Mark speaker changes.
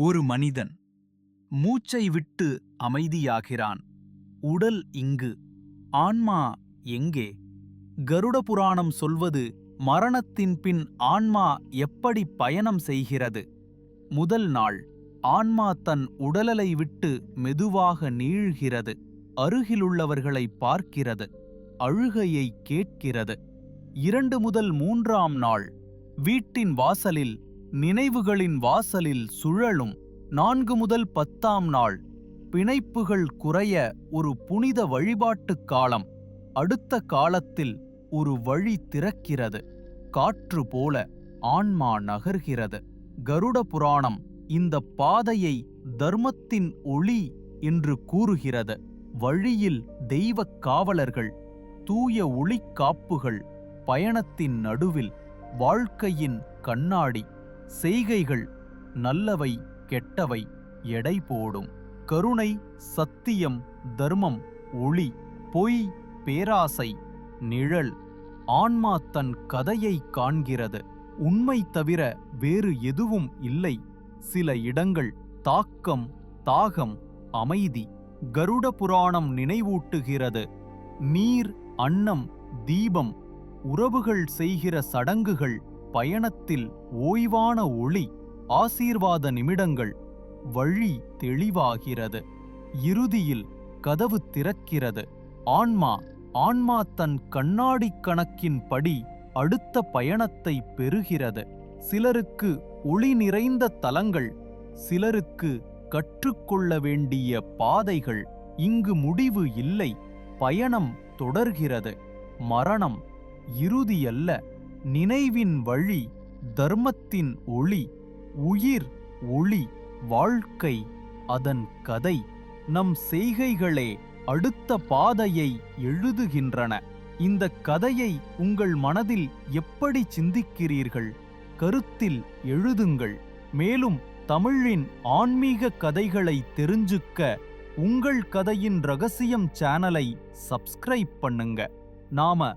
Speaker 1: ஒரு மனிதன் மூச்சை விட்டு அமைதியாகிறான். உடல் இங்கு. ஆன்மா எங்கே? கருட புராணம் சொல்வது மரணத்தின் பின் ஆன்மா எப்படி பயணம் செய்கிறது? முதல் நாள் ஆன்மா தன் உடலலை விட்டு மெதுவாக நீழ்கிறது. அருகிலுள்ளவர்களை பார்க்கிறது. அழுகையை கேட்கிறது. இரண்டு முதல் மூன்றாம் நாள் வீட்டின் வாசலில் நினைவுகளின் வாசலில் சுழலும் நான்கு முதல் பத்தாம் நாள் பிணைப்புகள் குறைய ஒரு புனித வழிபாட்டுக் காலம். அடுத்த காலத்தில் ஒரு வழி திறக்கிறது. காற்று போல ஆன்மா நகர்கிறது. கருட புராணம் இந்த பாதையை தர்மத்தின் ஒளி என்று கூறுகிறது. வழியில் தெய்வக் காவலர்கள் தூய ஒளிக்காப்புகள் பயணத்தின் நடுவில் வாழ்க்கையின் கண்ணாடி செய்கைகள் நல்லவை கெட்டவை எடை போடும். கருணை சத்தியம் தர்மம் ஒளி பொய் பேராசை நிழல் ஆன்மா தன் கதையை காண்கிறது. உண்மை தவிர வேறு எதுவும் இல்லை. சில இடங்கள் தாக்கம் தாகம் அமைதி. கருட புராணம் நினைவூட்டுகிறது. நீர் அன்னம் தீபம் உறவுகள் செய்கிற சடங்குகள் பயணத்தில் ஓய்வான ஒளி ஆசீர்வாத நிமிடங்கள் வழி தெளிவாகிறது. இறுதியில் கதவு திறக்கிறது. ஆன்மா ஆன்மா தன் கண்ணாடிக் கணக்கின் படி அடுத்த பயணத்தை பெறுகிறது. சிலருக்கு ஒளி நிறைந்த தலங்கள் சிலருக்கு கற்றுக்கொள்ள வேண்டிய பாதைகள் இங்கு முடிவு இல்லை பயணம் தொடர்கிறது. மரணம் இறுதியல்ல. நினைவின் வழி தர்மத்தின் ஒளி உயிர் ஒளி வாழ்க்கை அதன் கதை நம் செய்கைகளே அடுத்த பாதையை எழுதுகின்றன. இந்த கதையை உங்கள் மனதில் எப்படி சிந்திக்கிறீர்கள்? கருத்தில் எழுதுங்கள். மேலும் தமிழின் ஆன்மீக கதைகளை தெரிஞ்சுக்க உங்கள் கதையின் ரகசியம் சேனலை சப்ஸ்கிரைப் பண்ணுங்க. நாம